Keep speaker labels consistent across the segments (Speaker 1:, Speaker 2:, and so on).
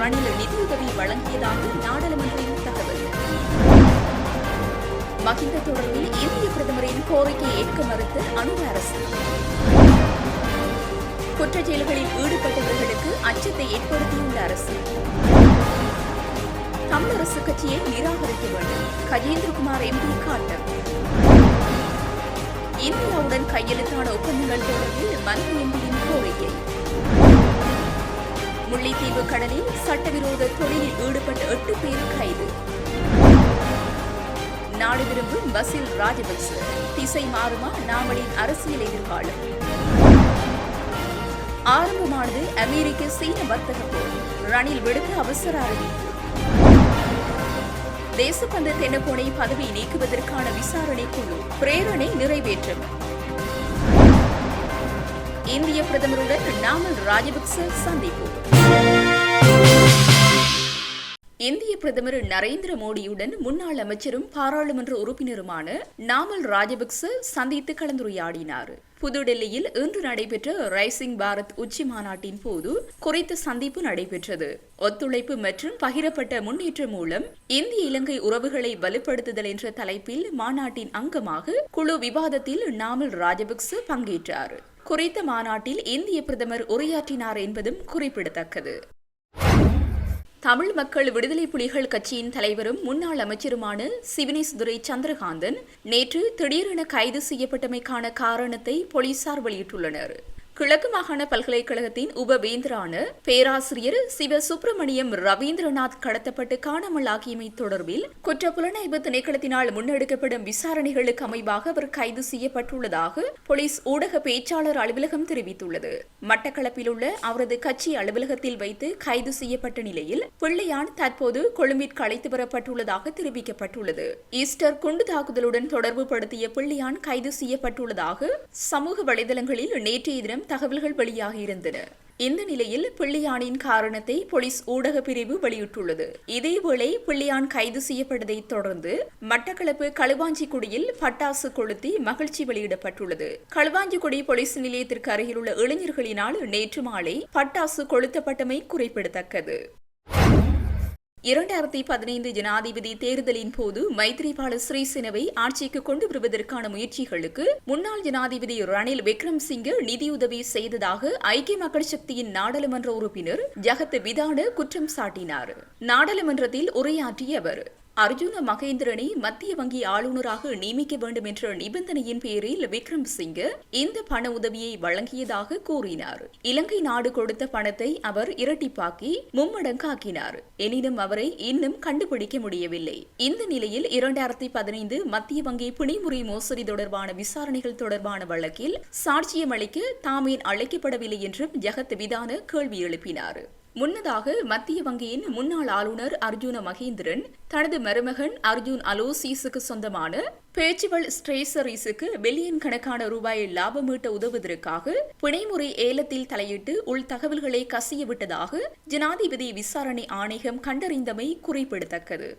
Speaker 1: ரணில் நிதியுதவி வழங்கியதாக நாடாளுமன்றில் தகவல். மகிந்த தொடர்பில் இந்திய பிரதமரின் கோரிக்கையை ஏற்க மறுத்து அணுக அரசு. குற்றச்செயல்களில் ஈடுபட்டவர்களுக்கு அச்சத்தை ஏற்படுத்தியுள்ள அரசு. தமிழரசு கட்சியை நிராகரிக்க வேண்டும். கஜேந்திரகுமார் எம்பி காட்டம். இந்தியாவுடன் கையெழுத்தான ஒப்பந்தங்கள் தொடர்பில் மனு எம்பியின் கோரிக்கை. முல்லைத்தீவு கடலில் சட்டவிரோத தொழிலில் ஈடுபட்ட எட்டு பேர் கைது. நாடு விரும்பும் பசில் ராஜபக்ச. திசை மாறுமா நாமளின் அரசியல் எதிர்காலம். ஆரம்பமானது அமெரிக்க சீன வர்த்தக போர் ரணில் விடுத்த அவசர அறிவிப்பு. தேசபந்த தென்னகோனை பதவி நீக்குவதற்கான விசாரணை குழு பிரேரணை நிறைவேற்றும். இந்திய பிரதமருடன் நாமல் ராஜபக்ச சந்திப்பு. இந்திய பிரதமர் நரேந்திர மோடியுடன் முன்னாள் அமைச்சரும் பாராளுமன்ற உறுப்பினருமான நாமல் ராஜபக்ச சந்தித்து கலந்துரையாடினார். புதுடெல்லியில் இன்று நடைபெற்ற ரைசிங் பாரத் உச்சி மாநாட்டின் போது குறித்த சந்திப்பு நடைபெற்றது. ஒத்துழைப்பு மற்றும் பகிரப்பட்ட முன்னேற்றம் மூலம் இந்திய இலங்கை உறவுகளை வலுப்படுத்துதல் என்ற தலைப்பில் மாநாட்டின் அங்கமாக குழு விவாதத்தில் நாமல் ராஜபக்ச பங்கேற்றார். குறித்த மாநாட்டில் இந்திய பிரதமர் உரையாற்றினார் என்பதும் குறிப்பிடத்தக்கது. தமிழ் மக்கள் விடுதலை புலிகள் கட்சியின் தலைவரும் முன்னாள் அமைச்சருமான சிவனேசுதுரை சந்திரகாந்தன் நேற்று திடீரென கைது செய்யப்பட்டமைக்கான காரணத்தை போலீசார் வெளியிட்டுள்ளனர். கிழக்கு மாகாண பல்கலைக்கழகத்தின் உபவேந்தரான பேராசிரியர் சிவ சுப்பிரமணியம் ரவீந்திரநாத் கடத்தப்பட்டு காணாமல் ஆகியமை தொடர்பில் குற்றப்புலனாய்வு திணைக்களத்தினால் முன்னெடுக்கப்படும் விசாரணைகளுக்கு அமைவாக அவர் கைது செய்யப்பட்டுள்ளதாக போலீஸ் ஊடக பேச்சாளர் அலுவலகம் தெரிவித்துள்ளது. மட்டக்களப்பில் உள்ள அவரது கட்சி அலுவலகத்தில் வைத்து கைது செய்யப்பட்ட நிலையில் பிள்ளையான் தற்போது கொழும்பிற்கு அழைத்து வரப்பட்டுள்ளதாக தெரிவிக்கப்பட்டுள்ளது. ஈஸ்டர் குண்டு தாக்குதலுடன் தொடர்பு படுத்திய பிள்ளையான் கைது செய்யப்பட்டுள்ளதாக சமூக வலைதளங்களில் நேற்றைய தினம் தகவல்கள் வெளியாகியிருந்தன இந்த நிலையில் பிள்ளையானின் காரணத்தை போலீஸ் ஊடக பிரிவு வெளியிட்டுள்ளது. இதேவேளை பிள்ளையான் கைது செய்யப்பட்டதை தொடர்ந்து மட்டக்களப்பு களுவாஞ்சிக்குடியில் பட்டாசு கொளுத்தி மகிழ்ச்சி வெளியிடப்பட்டுள்ளது. களுவாஞ்சிக்குடி போலீஸ் நிலையத்திற்கு அருகிலுள்ள இளைஞர்களினால் நேற்று மாலை பட்டாசு கொளுத்தப்பட்டமை குறிப்பிடத்தக்கது. இரண்டாயிரத்தி பதினைந்து ஜனாதிபதி தேர்தலின் போது மைத்ரிபால சிறிசேனவை ஆட்சிக்கு கொண்டு வருவதற்கான முயற்சிகளுக்கு முன்னாள் ஜனாதிபதி ரணில் விக்ரம்சிங்கே நிதியுதவி செய்ததாக ஐக்கிய மக்கள் சக்தியின் நாடாளுமன்ற உறுப்பினர் ஜகத் விதான குற்றம் சாட்டினார். நாடாளுமன்றத்தில் உரையாற்றிய அவர் அர்ஜுன மகேந்திரனை மத்திய வங்கி ஆளுநராக நியமிக்க வேண்டும் என்ற நிபந்தனையின் பேரில் விக்ரம் சிங் இந்த பண உதவியை வழங்கியதாக கூறினார். இலங்கை நாடு கொடுத்த பணத்தை அவர் இரட்டிப்பாக்கி மும்மடங்காக்கினார். எனினும் அவரை இன்னும் கண்டுபிடிக்க முடியவில்லை. இந்த நிலையில் இரண்டாயிரத்தி பதினைந்து மத்திய வங்கி பிணைமுறை மோசடி தொடர்பான விசாரணைகள் தொடர்பான வழக்கில் சாட்சியம் அளிக்க தாமேன் அழைக்கப்படவில்லை என்றும் ஜெகத் விதான கேள்வி எழுப்பினார். முன்னதாக மத்திய வங்கியின் முன்னாள் ஆளுநர் அர்ஜுன மகேந்திரன் தனது மருமகன் அர்ஜுன் அலோசிஸுக்கு சொந்தமான பேச்சுவல் ஸ்ட்ரேசரிஸுக்கு பில்லியன் கணக்கான ரூபாயை லாபம் ஈட்ட உதவுவதற்காக பிணைமுறை ஏலத்தில் தலையிட்டு உள் தகவல்களை கசிய விட்டதாக ஜனாதிபதி விசாரணை ஆணையம் கண்டறிந்தமை குறிப்பிடத்தக்கது.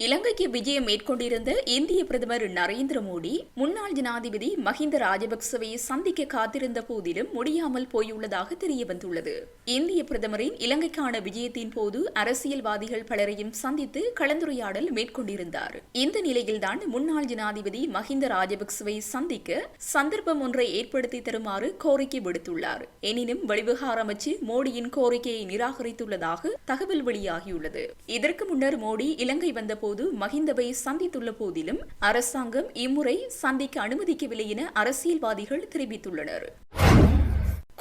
Speaker 1: இலங்கைக்கு விஜயம் மேற்கொண்டிருந்த இந்திய பிரதமர் நரேந்திர மோடி முன்னாள் ஜனாதிபதி மஹிந்த ராஜபக்சவை சந்திக்க காத்திருந்த போதிலும் முடியாமல் போயுள்ளதாக தெரியவந்துள்ளது இந்திய பிரதமரின் இலங்கைக்கான விஜயத்தின் போது அரசியல்வாதிகள் பலரையும் சந்தித்து கலந்துரையாடல் மேற்கொண்டிருந்தார். இந்த நிலையில்தான் முன்னாள் ஜனாதிபதி மஹிந்த ராஜபக்சவை சந்திக்க சந்தர்ப்பம் ஒன்றை ஏற்படுத்தி தருமாறு கோரிக்கை விடுத்துள்ளார். எனினும் வெளிவிவகார அமைச்சு மோடியின் கோரிக்கையை நிராகரித்துள்ளதாக தகவல் வெளியாகியுள்ளது. இதற்கு முன்னர் மோடி இலங்கை வந்த போது மஹிந்தவை சந்தித்துள்ள போதிலும் அரசாங்கம் இம்முறை சந்திக்க அனுமதிக்கவில்லை என அரசியல்வாதிகள் தெரிவித்துள்ளனர்.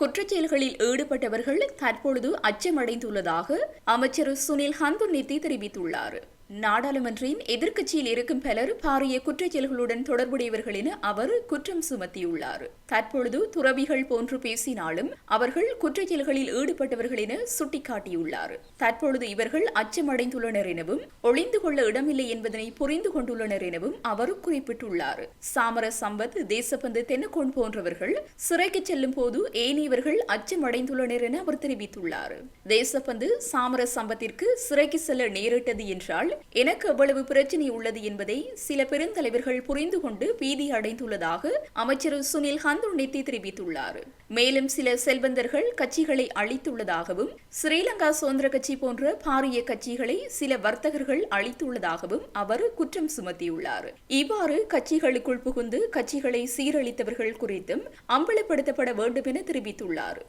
Speaker 1: குற்றச்செயல்களில் ஈடுபட்டவர்கள் தற்பொழுது அச்சமடைந்துள்ளதாக அமைச்சர் சுனில் ஹந்துநித்தி தெரிவித்துள்ளார். நாடாளுமன்றின் எதிர்க்கட்சியில் இருக்கும் பலர் பாரிய குற்றச்செயல்களுடன் தொடர்புடையவர்கள் என அவர் குற்றம் சுமத்தியுள்ளார். தற்பொழுது துறவிகள் போன்று பேசினாலும் அவர்கள் குற்றச்செயல்களில் ஈடுபட்டவர்கள் என சுட்டிக்காட்டியுள்ளார். தற்பொழுது இவர்கள் அச்சமடைந்துள்ளனர் எனவும் ஒளிந்து கொள்ள இடமில்லை என்பதனை புரிந்து கொண்டுள்ளனர் எனவும் அவர் குறிப்பிட்டுள்ளார். சாமர சம்பத் தேசபந்து தென்னகோன் போன்றவர்கள் சிறைக்கு செல்லும் போது ஏனையவர்கள் அச்சமடைந்துள்ளனர் என அவர் தெரிவித்துள்ளார். தேசபந்து சாமர சம்பத்திற்கு சிறைக்கு செல்ல நேரிட்டது என்றால் எனக்கு எவ்வளவு பிரச்சினை உள்ளது என்பதை சில பெருந்தலைவர்கள் புரிந்து கொண்டு பீதி அடைந்துள்ளதாக அமைச்சர் சுனில் ஹந்துண்டித்தி தெரிவித்துள்ளார். மேலும் சில செல்வந்தர்கள் கட்சிகளை அழித்துள்ளதாகவும் ஸ்ரீலங்கா சுதந்திர கட்சி போன்ற பாரிய கட்சிகளை சில வர்த்தகர்கள் அழித்துள்ளதாகவும் அவர் குற்றம் சுமத்தியுள்ளார். இவ்வாறு கட்சிகளுக்குள் புகுந்து கட்சிகளை சீரழித்தவர்கள் குறித்தும் அம்பலப்படுத்தப்பட வேண்டும் என தெரிவித்துள்ளார்.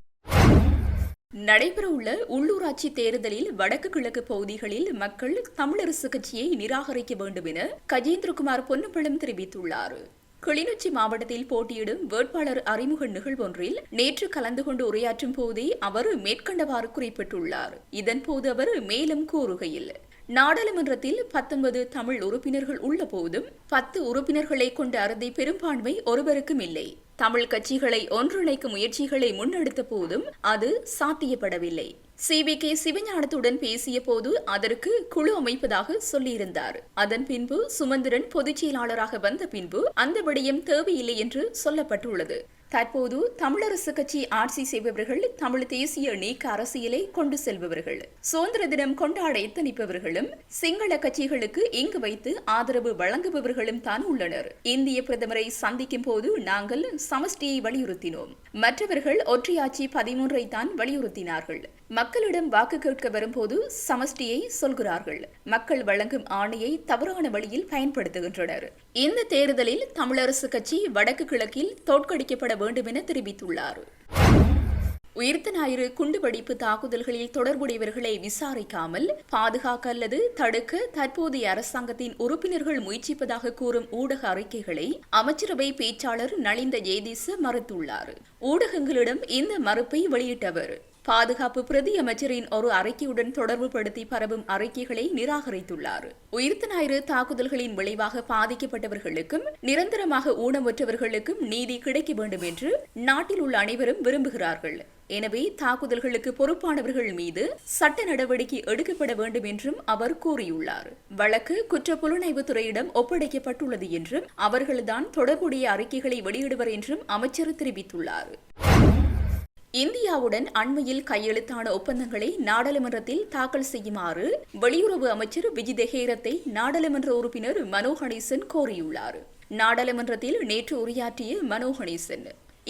Speaker 1: நடைபெறவுள்ள உள்ளூராட்சி தேர்தலில் வடக்கு கிழக்கு பகுதிகளில் மக்கள் தமிழரசு கட்சியை நிராகரிக்க வேண்டும் என கஜேந்திரகுமார் பொன்னம்பலம் தெரிவித்துள்ளார். கிளிநொச்சி மாவட்டத்தில் போட்டியிடும் வேட்பாளர் அறிமுக நிகழ்வொன்றில் நேற்று கலந்து கொண்டு உரையாற்றும் போதே அவர் மேற்கண்டவாறு குறிப்பிட்டுள்ளார். இதன்போது அவர் மேலும் கூறுகையில் நாடாளுமன்றத்தில் பத்தொன்பது தமிழ் உறுப்பினர்கள் உள்ள போதும் பத்து உறுப்பினர்களை கொண்ட அறுதி பெரும்பான்மை ஒருவருக்கும் இல்லை. தமிழ் கட்சிகளை ஒன்றிணைக்கும் முயற்சிகளை முன்னெடுத்த போதும் அது சாத்தியப்படவில்லை. CP K. சிவஞானத்துடன் பேசிய போது அதற்கு குழு அமைப்பதாக சொல்லியிருந்தார். அதன் பின்பு சுமந்திரன் பொதுச் செயலாளராக வந்த பின்பு அந்த விடயம் தேவையில்லை என்று சொல்லப்பட்டுள்ளது. தற்போது தமிழரசு கட்சி ஆட்சி செய்பவர்கள் தமிழ் தேசிய நீக்க அரசியலை கொண்டு செல்பவர்கள். சுதந்திர தினம் கொண்டாட எத்தனிப்பவர்களும் சிங்கள கட்சிகளுக்கு இங்கு வைத்து ஆதரவு வழங்குபவர்களும் தான் உள்ளனர். இந்திய பிரதமரை சந்திக்கும் போது நாங்கள் சமஷ்டியை வலியுறுத்தினோம். மற்றவர்கள் ஒற்றையாட்சி பதிமூன்றை தான் வலியுறுத்தினார்கள். மக்களிடம் வாக்கு கேட்க வரும்போது சமஷ்டியை சொல்கிறார்கள். மக்கள் வழங்கும் ஆணையை தவறான வழியில் பயன்படுத்துகின்றனர். இந்த தேர்தலில் தமிழரசு கட்சி வடக்கு கிழக்கில் தோற்கடிக்கப்பட வேண்டும் என தெரிவித்துள்ளார். உயிர்த்த ஞாயிறு குண்டுவெடிப்பு தாக்குதல்களில் தொடர்புடையவர்களை விசாரிக்காமல் பாதுகாக்க அல்லது தடுக்க தற்போதைய அரசாங்கத்தின் உறுப்பினர்கள் முயற்சிப்பதாக கூறும் ஊடக அறிக்கைகளை அமைச்சரவை பேச்சாளர் நளிந்த ஜெயதீச மறுத்துள்ளார். ஊடகங்களிடம் இந்த மறுப்பை வெளியிட்டவர் பாதுகாப்பு பிரதியமைச்சரின் ஒரு அறிக்கையுடன் தொடர்புபடுத்தி பரவும் அறிக்கைகளை நிராகரித்துள்ளார். உயிர்த்த ஞாயிறு தாக்குதல்களின் விளைவாக பாதிக்கப்பட்டவர்களுக்கும் நிரந்தரமாக ஊனமுற்றவர்களுக்கும் நீதி கிடைக்க வேண்டும் என்று நாட்டில் உள்ள அனைவரும் விரும்புகிறார்கள். எனவே தாக்குதல்களுக்கு பொறுப்பானவர்கள் மீது சட்ட நடவடிக்கை எடுக்கப்பட வேண்டும் என்றும் அவர் கூறியுள்ளார். வழக்கு குற்ற புலனாய்வு துறையிடம் ஒப்படைக்கப்பட்டுள்ளது என்றும் அவர்கள்தான் தொடர்புடைய அறிக்கைகளை வெளியிடுவர் என்றும் அமைச்சர் தெரிவித்துள்ளார். இந்தியாவுடன் அண்மையில் கையெழுத்தான ஒப்பந்தங்களை நாடாளுமன்றத்தில் தாக்கல் செய்யுமாறு வெளியுறவு அமைச்சர் விஜய் தெஹேரத்தை நாடாளுமன்ற உறுப்பினர் மனோ கணேசன் கோரியுள்ளார். நாடாளுமன்றத்தில் நேற்று உரையாற்றிய மனோ கணேசன்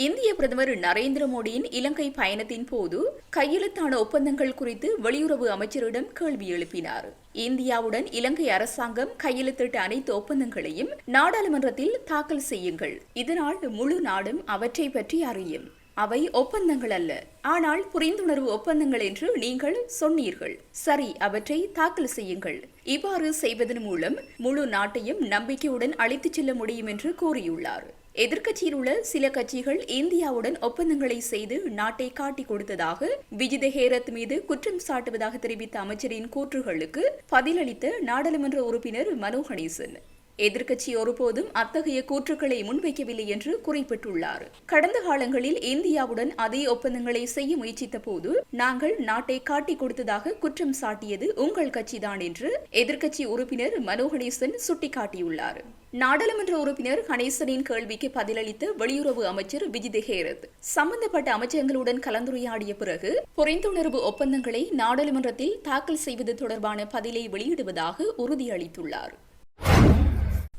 Speaker 1: இந்திய பிரதமர் நரேந்திர மோடியின் இலங்கை பயணத்தின் போது கையெழுத்தான ஒப்பந்தங்கள் குறித்து வெளியுறவு அமைச்சரிடம் கேள்வி எழுப்பினார். இந்தியாவுடன் இலங்கை அரசாங்கம் கையெழுத்திட்ட அனைத்து ஒப்பந்தங்களையும் நாடாளுமன்றத்தில் தாக்கல் செய்யுங்கள். இதனால் முழு நாடும் அவற்றை பற்றி அறியும். அவை ஒப்பந்தங்கள் அல்ல. ஆனால் புரிந்துணர்வு ஒப்பந்தங்கள் என்று நீங்கள் சொன்னீர்கள். சரி அவற்றை தாக்கல் செய்யுங்கள். இவ்வாறு செய்வதன் மூலம் முழு நாட்டையும் நம்பிக்கையுடன் அழைத்துச் செல்ல முடியும் என்று கூறியுள்ளார். எதிர்க்கட்சியில் உள்ள சில கட்சிகள் இந்தியாவுடன் ஒப்பந்தங்களை செய்து நாட்டை காட்டிக் கொடுத்ததாக விஜித ஹேரத் மீது குற்றம் சாட்டுவதாக தெரிவித்த அமைச்சரின் கூற்றுகளுக்கு பதிலளித்த நாடாளுமன்ற உறுப்பினர் மனோ கணேசன். எதிர்க்கட்சி ஒருபோதும் அத்தகைய கூற்றுக்களை முன்வைக்கவில்லை என்று குறிப்பிட்டுள்ளார். கடந்த காலங்களில் இந்தியாவுடன் அதே ஒப்பந்தங்களை செய்ய முயற்சித்த போது நாங்கள் நாட்டை காட்டிக் கொடுத்ததாக குற்றம் சாட்டியது உங்கள் கட்சிதான் என்று எதிர்க்கட்சி உறுப்பினர் மனோகணேசன் சுட்டிக்காட்டியுள்ளார். நாடாளுமன்ற உறுப்பினர் கணேசனின் கேள்விக்கு பதிலளித்த வெளியுறவு அமைச்சர் விஜித் ஹேரத் சம்பந்தப்பட்ட அமைச்சகங்களுடன் கலந்துரையாடிய பிறகு புரிந்துணர்வு ஒப்பந்தங்களை நாடாளுமன்றத்தில் தாக்கல் செய்வது தொடர்பான பதிலை வெளியிடுவதாக உறுதியளித்துள்ளார்.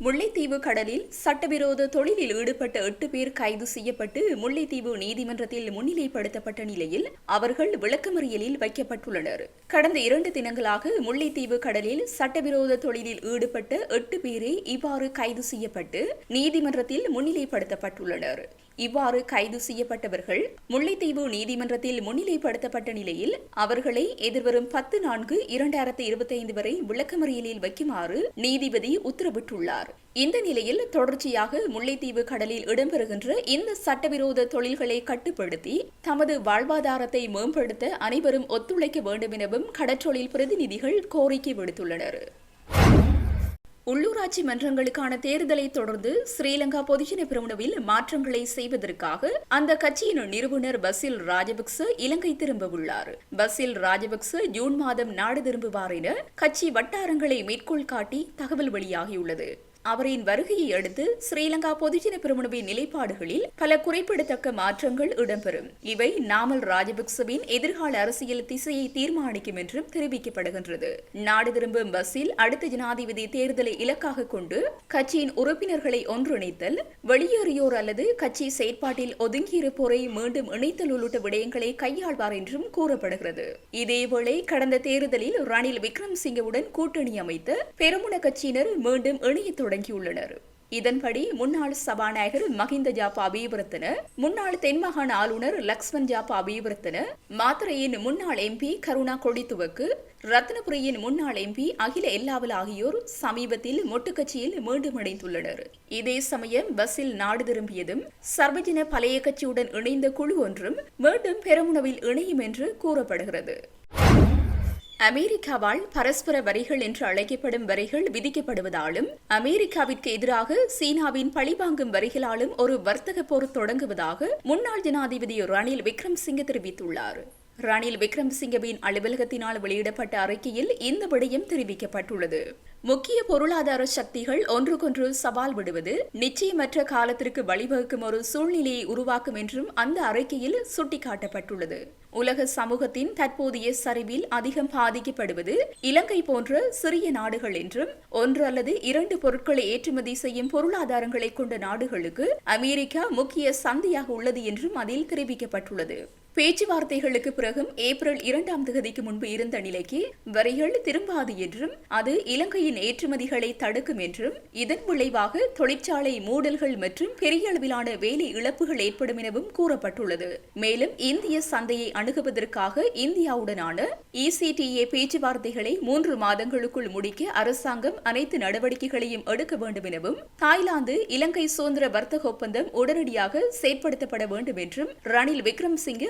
Speaker 1: முல்லைத்தீவு கடலில் சட்டவிரோத தொழிலில் ஈடுபட்ட எட்டு பேர் கைது செய்யப்பட்டு முல்லைத்தீவு நீதிமன்றத்தில் முன்னிலைப்படுத்தப்பட்ட நிலையில் அவர்கள் விளக்கமறியலில் வைக்கப்பட்டுள்ளனர். கடந்த இரண்டு தினங்களாக முல்லைத்தீவு கடலில் சட்டவிரோத தொழிலில் ஈடுபட்ட எட்டு பேரே இவ்வாறு கைது செய்யப்பட்டு நீதிமன்றத்தில் முன்னிலைப்படுத்தப்பட்டுள்ளனர். இவ்வாறு கைது செய்யப்பட்டவர்கள் முல்லைத்தீவு நீதிமன்றத்தில் முன்னிலைப்படுத்தப்பட்ட நிலையில் அவர்களை எதிர்வரும் பத்து நான்கு இரண்டாயிரத்தி இருபத்தி ஐந்து வரை விளக்கமறியலில் வைக்குமாறு நீதிபதி உத்தரவிட்டுள்ளார். இந்த நிலையில் தொடர்ச்சியாக முல்லைத்தீவு கடலில் இடம்பெறுகின்ற இந்த சட்டவிரோத தொழில்களை கட்டுப்படுத்தி தமது வாழ்வாதாரத்தை மேம்படுத்த அனைவரும் ஒத்துழைக்க வேண்டும் எனவும் கடற்றொழில் பிரதிநிதிகள் கோரிக்கை விடுத்துள்ளனர். உள்ளூராட்சி மன்றங்களுக்கான தேர்தலை தொடர்ந்து ஸ்ரீலங்கா பொதுஜன பிரிவினவில் மாற்றங்களை செய்வதற்காக அந்த கட்சியின் நிறுவனர் பசில் ராஜபக்ச இலங்கை திரும்ப உள்ளார். பசில் ராஜபக்ச ஜூன் மாதம் நாடு திரும்புவார் என கட்சி வட்டாரங்களை மேற்கோள் காட்டி தகவல் வெளியாகியுள்ளது. அவரின் வருகையை அடுத்து ஸ்ரீலங்கா பொதுஜன பெருமுனவின் நிலைப்பாடுகளில் பல குறிப்பிடத்தக்க மாற்றங்கள் இடம்பெறும். இவை நாமல் ராஜபக்சவின் எதிர்கால அரசியல் திசையை தீர்மானிக்கும் என்றும் தெரிவிக்கப்படுகின்றது. நாடு திரும்பும் பஸ்ஸில் அடுத்த ஜனாதிபதி தேர்தலை இலக்காக கொண்டு கட்சியின் உறுப்பினர்களை ஒன்றிணைத்தல் வெளியேறியோர் அல்லது கட்சி செயற்பாட்டில் ஒதுங்கியிருப்போரை மீண்டும் இணைத்தல் உள்ளிட்ட விடயங்களை கையாள்வார் என்றும் கூறப்படுகிறது. இதேவேளை கடந்த தேர்தலில் ரணில் விக்ரம்சிங்கவுடன் கூட்டணி அமைத்து பெருமுன கட்சியினர் மீண்டும் இணைய வழங்கியுள்ளனர் இதன்படி முன்னாள் சபாநாயகர் மஹிந்த ஜாபா அபிவர்த்தன முன்னாள் தென்மாகாண ஆளுநர் லக்ஷ்மண் ஜாபா அபிவர்த்தன மாத்திரையின் முன்னாள் எம்பி கருணா கொடித்துவக்கு ரத்னபுரியின் முன்னாள் எம்பி அகில எல்லாவல் ஆகியோர் சமீபத்தில் மொட்டுக்கட்சியில் மீண்டும் இணைந்துள்ளனர். இதே சமயம் பஸ்ஸில் நாடு திரும்பியதும் சர்வஜன பழைய கட்சியுடன் இணைந்த குழு ஒன்றும் மீண்டும் பெருமுனவில் இணையும் என்று கூறப்படுகிறது. அமெரிக்காவால் பரஸ்பர வரிகள் என்று அழைக்கப்படும் வரிகள் விதிக்கப்படுவதாலும் அமெரிக்காவிற்கு எதிராக சீனாவின் பழிவாங்கும் வரிகளாலும் ஒரு வர்த்தக போர் தொடங்குவதாக முன்னாள் ஜனாதிபதி ரணில் விக்ரம்சிங்க தெரிவித்துள்ளார். ரணில் விக்ரம்சிங்கவின் அலுவலகத்தினால் வெளியிடப்பட்ட அறிக்கையில் இந்த விடயம் தெரிவிக்கப்பட்டுள்ளது. முக்கிய பொருளாதார சக்திகள் ஒன்றுக்கொன்று சவால் விடுவது நிச்சயமற்ற காலத்திற்கு வழிவகுக்கும் ஒரு சூழ்நிலையை உருவாக்கும் என்றும் அந்த அறிக்கையில் சுட்டிக்காட்டப்பட்டுள்ளது. உலக சமூகத்தின் தற்போதைய சரிவில் அதிகம் பாதிக்கப்படுவது இலங்கை போன்ற சிறிய நாடுகள் என்றும் ஒன்று அல்லது இரண்டு பொருட்களை ஏற்றுமதி செய்யும் பொருளாதாரங்களை கொண்ட நாடுகளுக்கு அமெரிக்கா முக்கிய சந்தையாக உள்ளது என்றும் அதில் தெரிவிக்கப்பட்டுள்ளது. பேச்சுவார்த்தைகளுக்கு பிறகும் ஏப்ரல் இரண்டாம் தேதிக்கு முன்பு இருந்த நிலைக்கு வரிகள் திரும்பாது என்றும் அது இலங்கையின் ஏற்றுமதிகளை தடுக்கும் என்றும் இதன் விளைவாக தொழிற்சாலை மூடல்கள் மற்றும் பெரிய அளவிலான வேலை இழப்புகள் ஏற்படும் எனவும் கூறப்பட்டுள்ளது. மேலும் இந்திய சந்தையை அணுகுவதற்காக இந்தியாவுடனான இசிடிஏ பேச்சுவார்த்தைகளை மூன்று மாதங்களுக்குள் முடிக்க அரசாங்கம் அனைத்து நடவடிக்கைகளையும் எடுக்க வேண்டும் எனவும் தாய்லாந்து இலங்கை சுதந்திர வர்த்தக ஒப்பந்தம் உடனடியாக செயற்படுத்தப்பட வேண்டும் என்றும் ரணில் விக்ரம்சிங்கே